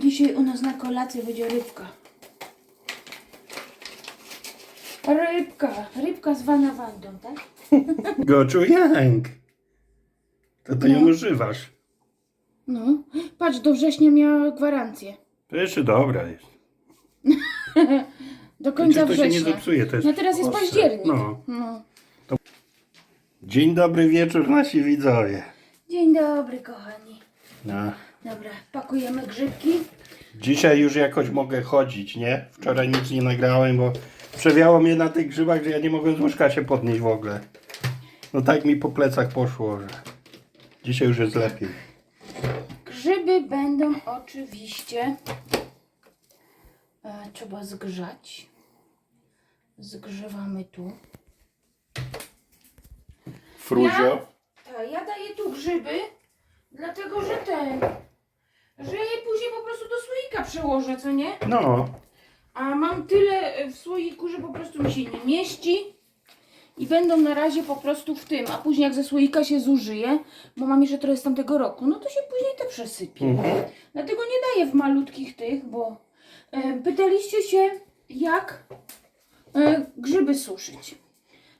Dzisiaj u nas na kolację będzie rybka. Rybka, rybka zwana Wandą, tak? Goczu Jank. To ty ją No. używasz. No, patrz, do września miała gwarancję. To jeszcze dobra jest. Do końca Czy to się nie września. zepsuje? To jest No teraz jest ostre. październik. No. No. Dzień dobry wieczór nasi widzowie. Dzień dobry, kochani. No. Dobra, pakujemy grzybki. Dzisiaj już jakoś mogę chodzić, nie? Wczoraj nic nie nagrałem, bo przewiało mnie na tych grzybach, że ja nie mogłem z łóżka się podnieść w ogóle. No tak mi po plecach poszło, że dzisiaj już jest lepiej. Grzyby będą oczywiście e, trzeba zgrzać. Zgrzewamy tu. Fruzio. Tak, ja daję tu grzyby, dlatego że ten, że je później po prostu do słoika przełożę, co nie? No. A mam tyle e, w słoiku, że po prostu mi się nie mieści. I będą na razie po prostu w tym, a później jak ze słoika się zużyje, bo mam jeszcze trochę z tamtego roku, no to się później te przesypie. Mhm. Dlatego nie daję w malutkich tych, bo e, pytaliście się, jak e, grzyby suszyć.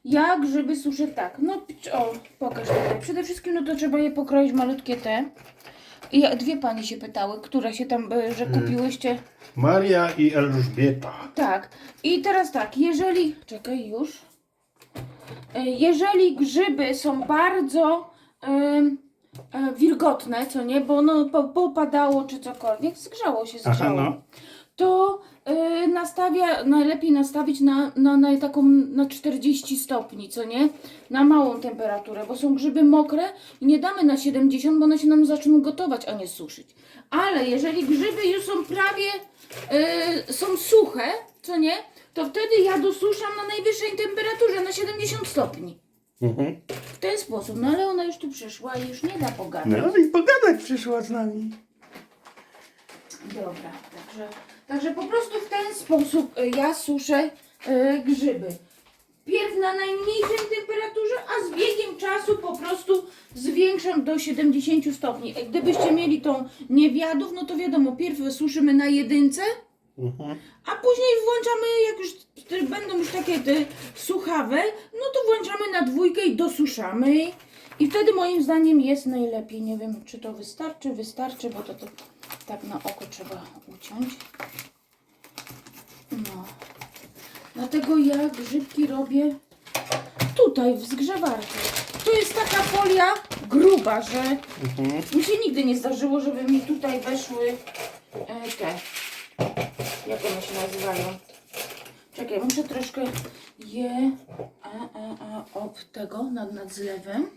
Ja grzyby suszę tak. No, p- o, pokaż tutaj. Przede wszystkim, no to trzeba je pokroić malutkie te. I ja, dwie panie się pytały, które się tam, e, że kupiłyście. Maria i Elżbieta. Tak. I teraz tak, jeżeli. Czekaj już. E, Jeżeli grzyby są bardzo e, wilgotne, co nie, bo no po- popadało czy cokolwiek, zgrzało się, Aha, zgrzało, no. To e, nastawia, najlepiej nastawić na, na, na taką na 40 stopni, co nie, na małą temperaturę, bo są grzyby mokre i nie damy na 70, bo one się nam zaczną gotować, a nie suszyć. Ale jeżeli grzyby już są prawie e, są suche, co nie, to wtedy ja dosuszam na najwyższej temperaturze, na 70 stopni. Mhm. W ten sposób, no ale ona już tu przyszła i już nie da pogadać. No i pogadać przyszła z nami. Dobra, także, także po prostu w ten sposób y, ja suszę y, grzyby. Pierw na najmniejszej temperaturze, a z biegiem czasu po prostu zwiększam do 70 stopni. E, Gdybyście mieli tą niewiadów, no to wiadomo, pierw suszymy na jedynce, Mhm. a później włączamy, jak już będą już takie te suchawe, no to włączamy na dwójkę i dosuszamy. I wtedy moim zdaniem jest najlepiej. Nie wiem, czy to wystarczy, wystarczy, bo to, to tak na oko trzeba uciąć. No. Dlatego ja grzybki robię tutaj, w zgrzewarce. To jest taka folia gruba, że Mhm. mi się nigdy nie zdarzyło, żeby mi tutaj weszły e, te jak one się nazywają? Czekaj, muszę troszkę je a, a, a, ob tego nad, nad zlewem.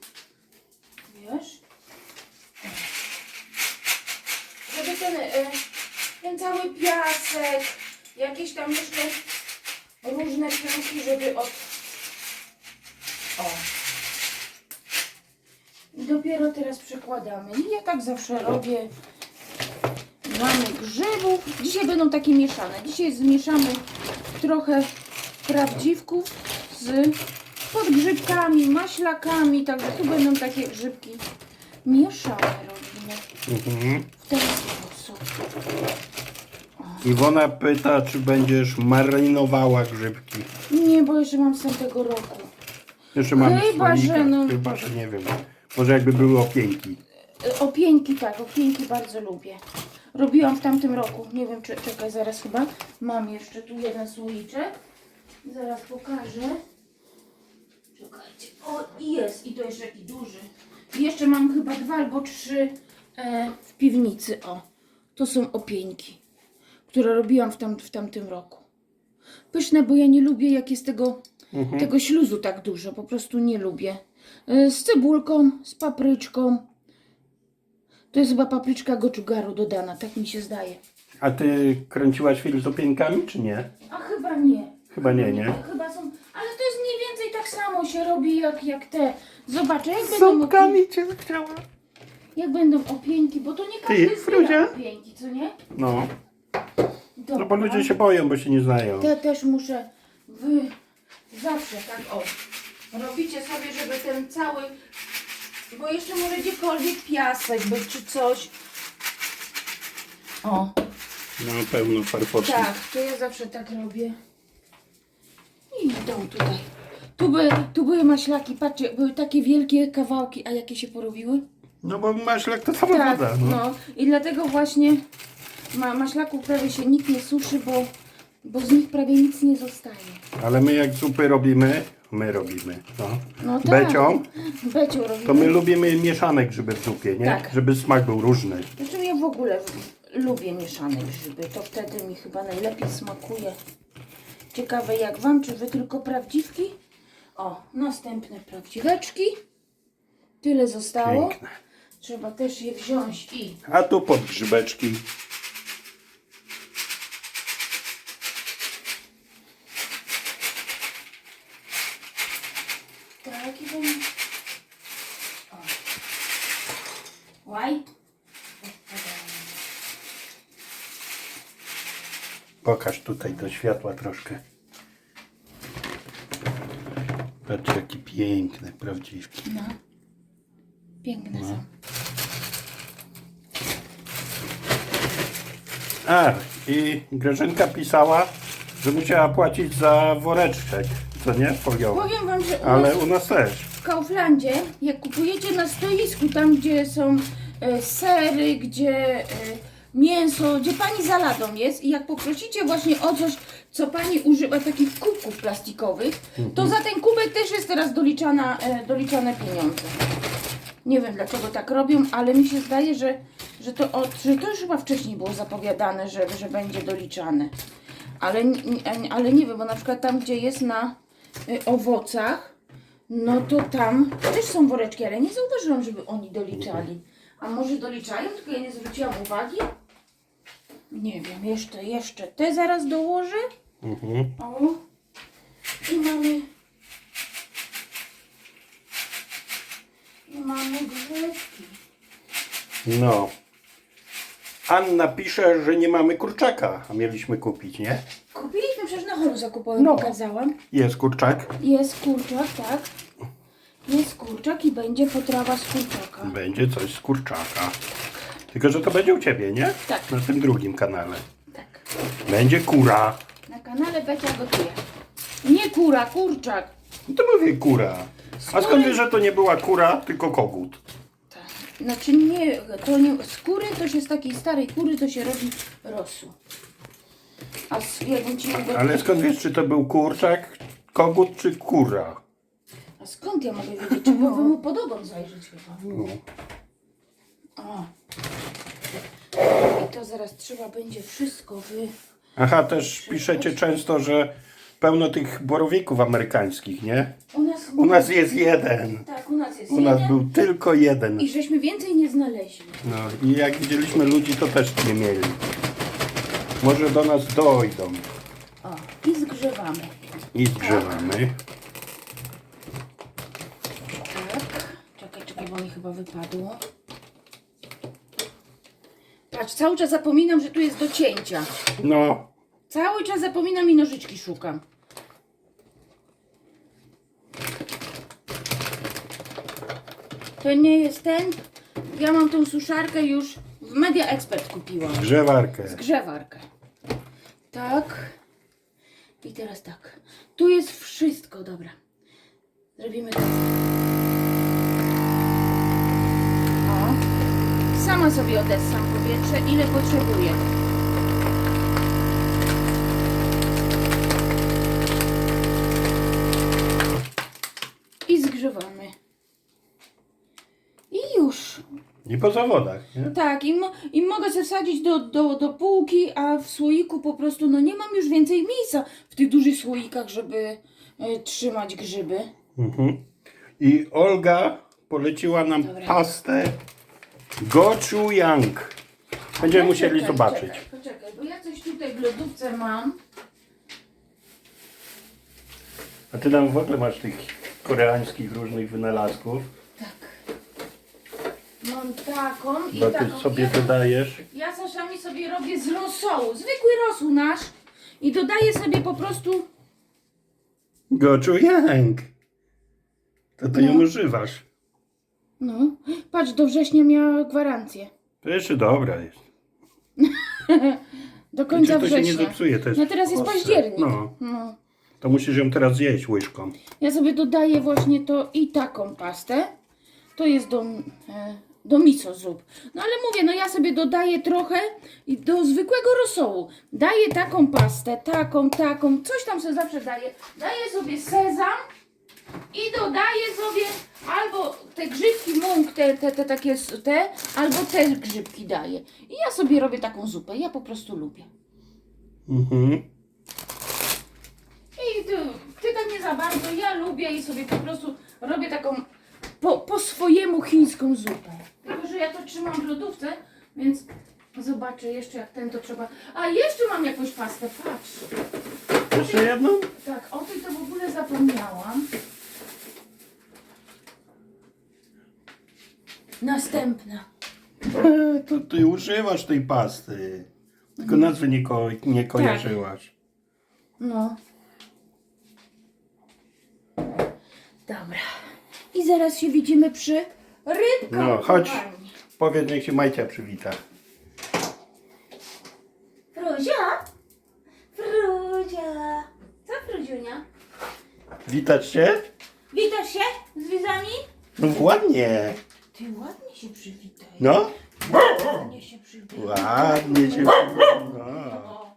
Wiesz? Żeby ten, e, ten cały piasek, jakieś tam jeszcze różne pyłki, żeby od... O. I dopiero teraz przekładamy. I ja tak zawsze robię. Mamy grzybów. Dzisiaj będą takie mieszane. Dzisiaj zmieszamy trochę prawdziwków z podgrzybkami, maślakami. Także tu będą takie grzybki mieszane robimy Mhm. Ten sposób. Iwona pyta, czy będziesz marynowała grzybki. Nie, bo jeszcze mam z tamtego roku. Jeszcze mam Chyba, słoika, że no- Chyba, że nie wiem. Może jakby były opieńki. E, Opieńki, tak, opieńki bardzo lubię. Robiłam w tamtym roku. Nie wiem, czy czekaj, zaraz chyba. Mam jeszcze tu jeden słoiczek. Zaraz pokażę. Czekajcie. O, i jest. I to jeszcze taki duży. I jeszcze mam chyba dwa albo trzy w piwnicy. O, to są opieńki, które robiłam w, tam, w tamtym roku. Pyszne, bo ja nie lubię, jak jest tego, tego śluzu tak dużo. Po prostu nie lubię. E, z cebulką, z papryczką. To jest chyba papryczka goczugaru dodana, tak mi się zdaje. A ty kręciłaś film z opieńkami, czy nie? A chyba nie. Chyba nie, nie? Chyba są, ale to jest mniej więcej tak samo się robi jak, jak te. Zobaczę, jak Z będą, ząbkami cię chciała. Jak będą opieńki, bo to nie każdy zbiera Fruzia? opieńki, co nie? No. Dobra. No bo ludzie się boją, bo się nie znają. Te też muszę wy... Zawsze tak o. Robicie sobie, żeby ten cały... Bo jeszcze może gdziekolwiek piasek być czy coś. O. No pełno farfoczki. Tak, to ja zawsze tak robię. I idą tutaj. Tu były, tu były maślaki, patrzcie, były takie wielkie kawałki, a jakie się porobiły? No bo maślak to sama Tak, woda. No. no. I dlatego właśnie ma, maślaków prawie się nikt nie suszy, bo, bo z nich prawie nic nie zostaje. Ale my jak zupy robimy, my robimy. No. No tak. Becią, Becią robimy. to my lubimy mieszane grzyby w zupie, nie? Tak. Żeby smak był różny. Zresztą ja w ogóle lubię mieszane grzyby. To wtedy mi chyba najlepiej smakuje. Ciekawe jak wam, czy wy tylko prawdziwki? O, następne prawdziweczki. Tyle zostało. Piękne. Trzeba też je wziąć i A tu podgrzybeczki. tak i będę... O. Łaj. Pokaż tutaj do światła troszkę. Patrz jakie piękne, prawdziwki. No. Piękne są. A, i Grażynka pisała, że musiała płacić za woreczek, co nie? Foliowy. Powiem wam, że u Ale nas u nas też. w Kauflandzie, jak kupujecie na stoisku, tam gdzie są e, sery, gdzie e, mięso, gdzie pani za ladą jest i jak poprosicie właśnie o coś, co pani używa takich kubków plastikowych, to za ten kubek też jest teraz doliczana, e, doliczane pieniądze. Nie wiem dlaczego tak robią, ale mi się zdaje, że, że, to, od, że to już chyba wcześniej było zapowiadane, że, że będzie doliczane. Ale, ale nie wiem, bo na przykład tam, gdzie jest na y, owocach, no to tam też są woreczki, ale nie zauważyłam, żeby oni doliczali. A może doliczają, tylko ja nie zwróciłam uwagi? Nie wiem, jeszcze, jeszcze te zaraz dołożę. Mhm. O. I mamy. I mamy grzybki. No. Anna pisze, że nie mamy kurczaka, a mieliśmy kupić, nie? Kupiliśmy przecież na holu zakupowym, No. pokazałam. Jest kurczak. Jest kurczak, tak. Jest kurczak i będzie potrawa z kurczaka. Będzie coś z kurczaka. Tylko, że to będzie u Ciebie, nie? Tak. Na tym drugim kanale. Tak. Będzie kura. Na kanale Becia gotuje. Nie kura, kurczak. No to mówię kura. A skąd wiesz, że to nie była kura, tylko kogut? Znaczy nie, to nie, z kury to się z takiej starej kury to się robi rosół. A z, jakbym ci Ale skąd wiesz, czy to był kurczak, kogut czy kura? A skąd ja mogę wiedzieć? Trzeba by mu pod ogon zajrzeć chyba. No. O. I to zaraz trzeba będzie wszystko wy... Aha, też piszecie często, że pełno tych borowików amerykańskich, nie? U nas, U nas jest jeden. Tak, u nas jest U nas jeden był tylko jeden. i żeśmy więcej nie znaleźli. No i jak widzieliśmy ludzi, to też nie mieli. Może do nas dojdą. O, i zgrzewamy. I zgrzewamy. Tak. Czekaj, czekaj, bo mi chyba wypadło. Patrz, cały czas zapominam, że tu jest do cięcia. No, Cały czas zapominam i nożyczki szukam. To nie jest ten. Ja mam tą suszarkę już w Media Expert kupiłam. grzewarkę. Zgrzewarkę. Tak. I teraz tak. Tu jest wszystko, dobra. Zrobimy tak. O. Sama sobie odessam powietrze, ile potrzebuję. I zgrzewamy. I już. I po zawodach, nie? Tak, i, mo- i mogę sobie wsadzić do, do, do półki, a w słoiku po prostu, no nie mam już więcej miejsca w tych dużych słoikach, żeby e, trzymać grzyby. Mhm. I Olga poleciła nam Dobra. pastę gochujang. Będziemy Ale musieli czekaj, zobaczyć. Czekaj, poczekaj, bo ja coś tutaj w lodówce mam. A ty tam w ogóle masz tych koreańskich różnych wynalazków. Mam taką i Bo ty taką. sobie ja, dodajesz. ja czasami sobie robię z rosołu, zwykły rosół nasz i dodaję sobie po prostu Gochujang. To ty ją No. używasz. no, patrz, do września miała gwarancję. To jeszcze dobra jest. Do końca Znaczy, to się września. nie zepsuje, to jest No teraz jest ostre. październik. No, No. to musisz ją teraz zjeść łyżką. Ja sobie dodaję właśnie to i taką pastę. To jest do, e, do miso zup. No ale mówię, no ja sobie dodaję trochę i do zwykłego rosołu. Daję taką pastę, taką, taką, coś tam sobie zawsze daję. Daję sobie sezam i dodaję sobie albo te grzybki mąk, te, te, te takie, te, albo te grzybki daję. I ja sobie robię taką zupę. Ja po prostu lubię. Mhm. I ty, ty tak nie za bardzo, ja lubię i sobie po prostu robię taką po, po swojemu chińską zupę. Tylko, że ja to trzymam w lodówce, więc zobaczę jeszcze jak ten to trzeba. A jeszcze mam jakąś pastę, patrz. Jeszcze jedną? Tak, o tej to w ogóle zapomniałam. Następna. E, To ty używasz tej pasty. Tylko nazwy nie, ko nie kojarzyłaś. No. Dobra. I zaraz się widzimy przy rybkach. No, chodź. kochani. Powiedz, niech się Majcia przywita. Fruzia? Fruzia. Co Fruziunia? Witać się? Witasz się z widzami? No ładnie. Ty ładnie się przywitaj. No, Ładnie się przywitaj. ładnie się przywita. No.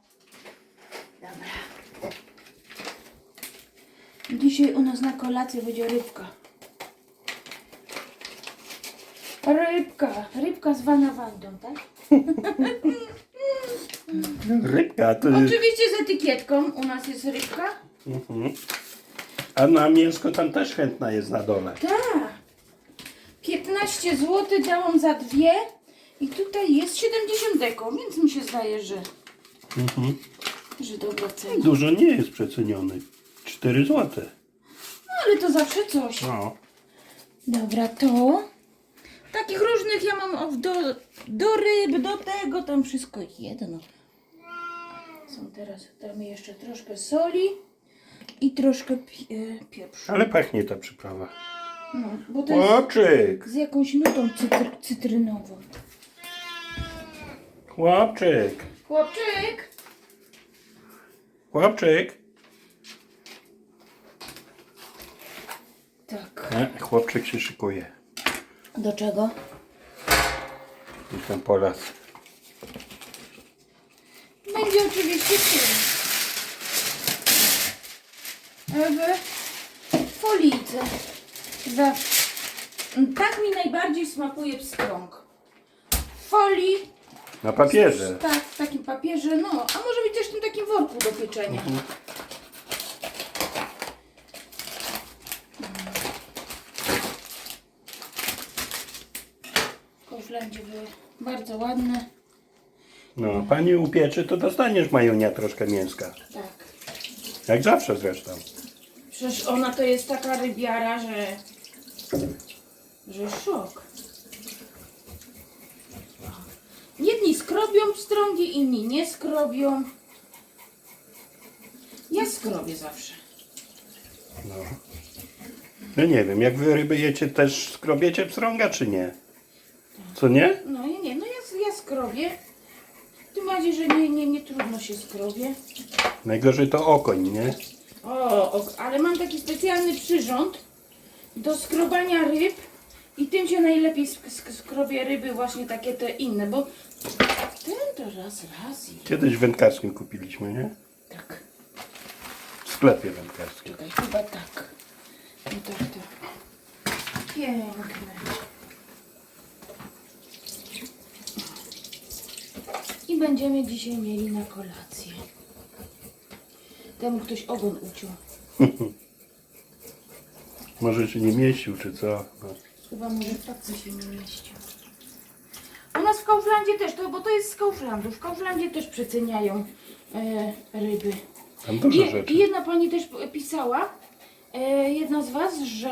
Dobra. Dzisiaj u nas na kolację będzie rybka. Rybka. Rybka zwana Wandą, tak? Rybka, to Oczywiście z etykietką. U nas jest rybka. Mhm. A na mięsko tam też chętna jest na dole. Tak. 15 zł dałam za dwie. I tutaj jest 70 deko, więc mi się zdaje, że, Mhm. że dobra cena. Dużo nie jest przeceniony. 4 złote. No ale to zawsze coś. No. Dobra, to. Takich różnych ja mam o, do, do ryb, do tego, tam wszystko jedno. Są teraz, damy jeszcze troszkę soli i troszkę pi, e, pieprzu. Ale pachnie ta przyprawa. No, bo to jest Chłopczyk, z jakąś nutą cytr, cytrynową. chłopczyk, Chłopczyk! chłopczyk. Tak. E, chłopczyk się szykuje. Do czego? Już tam po las. Będzie oczywiście tym. W folice. Zawsze. Tak mi najbardziej smakuje pstrąg. W folii, Na papierze. tak, w takim papierze, no, a może być też w tym takim worku do pieczenia. Koflandzie były bardzo ładne. No, pani upieczy, to dostaniesz majunia troszkę mięska. Tak. Jak zawsze zresztą. Przecież ona to jest taka rybiara, że. że szok. Jedni skrobią pstrągi, inni nie skrobią. Ja skrobię zawsze. No. No nie wiem, jak wy ryby jecie, też skrobiecie pstrąga, czy nie? Co nie? No ja nie, no ja, ja skrobię. Tym bardziej, że nie, nie, nie trudno się skrobie. Najgorzej to okoń, nie? O, o, ale mam taki specjalny przyrząd do skrobania ryb i tym się najlepiej sk sk skrobie ryby właśnie takie te inne, bo ten to raz, raz i Kiedyś wędkarskim kupiliśmy, nie? tak. W sklepie wędkarskim. Czekaj, chyba tak. No tak, tak. Piękne. Będziemy dzisiaj mieli na kolację. Temu ktoś ogon uciął. Może się nie mieścił, czy co? No. Chyba może w papce się nie mieścił. U nas w Kauflandzie też, to, bo to jest z Kauflandu. W Kauflandzie też przeceniają e, ryby. Tam dużo Je, rzeczy. I jedna pani też pisała, e, jedna z was, że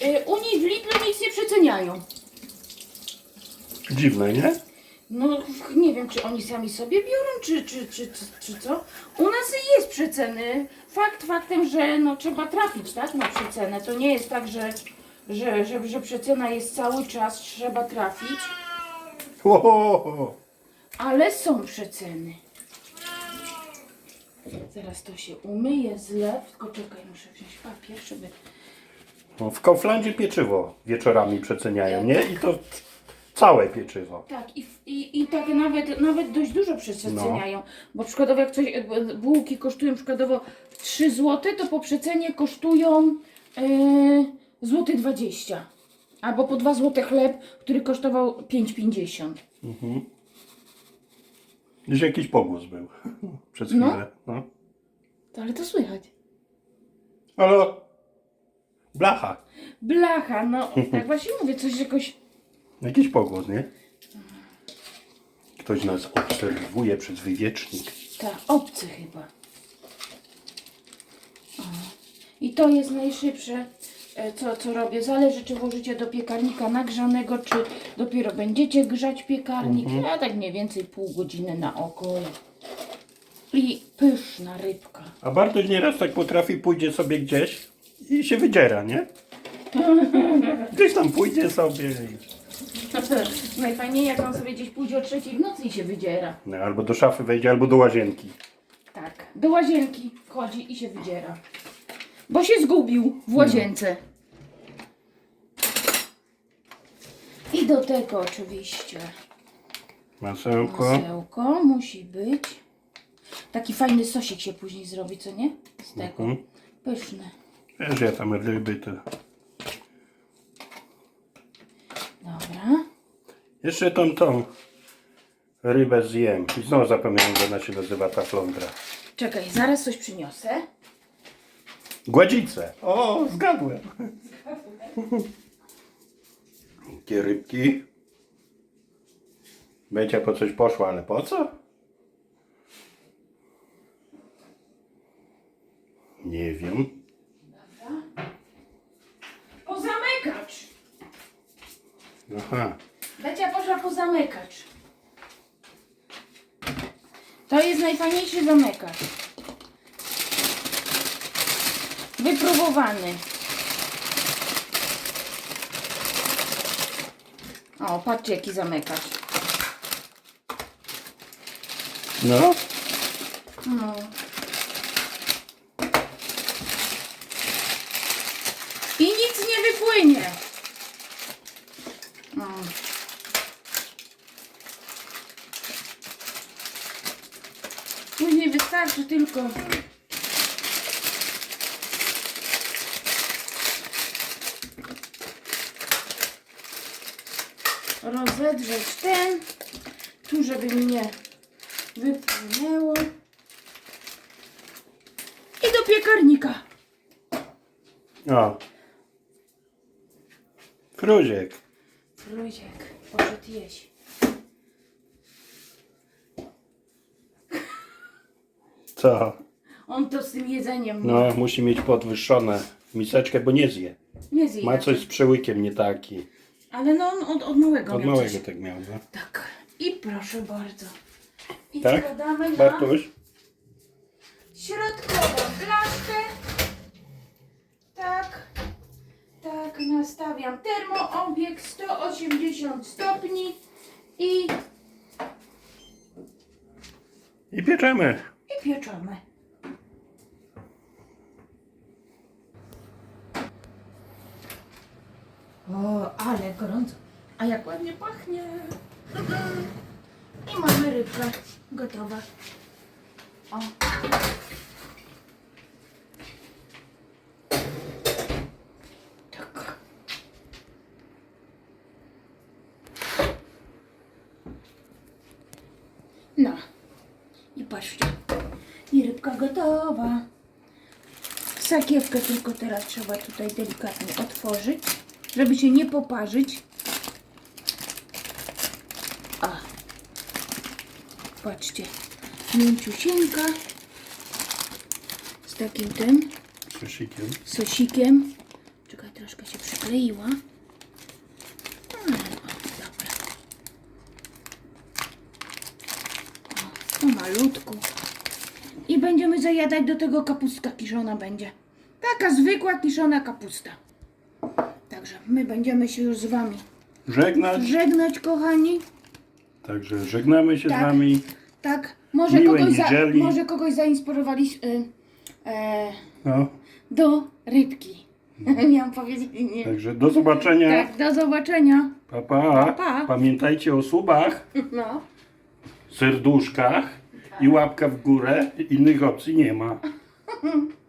e, u niej w Lidlu nic nie przeceniają. Dziwne, nie? No nie wiem, czy oni sami sobie biorą, czy, czy, czy, czy, czy co. U nas jest przeceny. Fakt faktem, że no, trzeba trafić tak, na przecenę. To nie jest tak, że, że, że, że przecena jest cały czas, trzeba trafić. Ho, ho, ho. Ale są przeceny. Zaraz to się umyje, zlew. Tylko czekaj, muszę wziąć papier, żeby... No, w Kauflandzie pieczywo wieczorami przeceniają, nie? I to całe pieczywo. Tak, i, i, i tak nawet, nawet dość dużo przeceniają. Bo przykładowo jak coś, e, bułki kosztują przykładowo 3 zł, to po przecenie kosztują yy, złoty 20. Albo po 2 zł chleb, który kosztował 5,50. Już jakiś pogłos był przez No. chwilę. No. To, ale to słychać. Ale blacha. Blacha, no tak właśnie mówię, coś jakoś... Jakiś pogłos, nie? Ktoś nas obserwuje przez wywiecznik. Tak, obcy chyba. O. I to jest najszybsze, e, co, co robię. Zależy, czy włożycie do piekarnika nagrzanego, czy dopiero będziecie grzać piekarnik. Ja tak mniej więcej pół godziny na oko. I pyszna rybka. A Bartoś nieraz tak potrafi, pójdzie sobie gdzieś i się wydziera, nie? Gdzieś tam pójdzie sobie i... Najfajniej, jak on sobie gdzieś pójdzie o trzeciej w nocy i się wydziera. No, albo do szafy wejdzie, albo do łazienki. Tak, do łazienki wchodzi i się wydziera. Bo się zgubił w łazience. I do tego oczywiście Masełko. masełko musi być. Taki fajny sosik się później zrobi, co nie? Z tego. Mhm. Pyszny. Wiesz, ja tam ryby to... Dobra. Jeszcze tą, tą rybę zjem. I znowu zapomniałem, że ona się nazywa ta flądra. Czekaj, zaraz coś przyniosę. Gładzice. O, zgadłem. Takie rybki. Becia po coś poszła, ale po co? Nie wiem. Po zamykacz. Aha. Becia poszła po zamykacz. To jest najfajniejszy zamykacz. Wypróbowany. O, patrzcie jaki zamykacz. No. No. I nic nie wypłynie. O. Później wystarczy tylko rozedrzeć ten, tu żeby mi nie wypłynęło. I do piekarnika. O. Kruziek. Ludziek poszedł jeść. Co? On to z tym jedzeniem No, musi mieć podwyższone miseczkę, bo nie zje. nie zje. Ma coś z przełykiem nie taki. Ale no on od, od małego Od miał małego coś. tak miał, no. Tak. I proszę bardzo. I Tak? na Bartuś? Środkową blaszkę. Tak. Tak, nastawiam termoobieg 180 stopni i, I pieczemy. i pieczemy. O, ale gorąco. A jak ładnie pachnie. I mamy rybkę gotowa. O. No. I patrzcie. I rybka gotowa. Sakiewkę tylko teraz trzeba tutaj delikatnie otworzyć, żeby się nie poparzyć. A. Patrzcie. Mięciusieńka. Z takim tym Krzysikiem. sosikiem. Czekaj, troszkę się przykleiła. Ale, dobra. O, pomalutku. I będziemy zajadać do tego kapustka kiszona będzie. Taka zwykła kiszona kapusta. Także my będziemy się już z wami Żegnać. żegnać, kochani. Także żegnamy się Tak. z wami. Tak, może kogoś, za, niedzieli. może kogoś zainspirowaliśmy e, No, do rybki. Miałam powiedzieć nie. także do zobaczenia. Tak, do zobaczenia. Pa, pa. Pa, pa. Pamiętajcie o subach, No. serduszkach i łapka w górę. Innych opcji nie ma.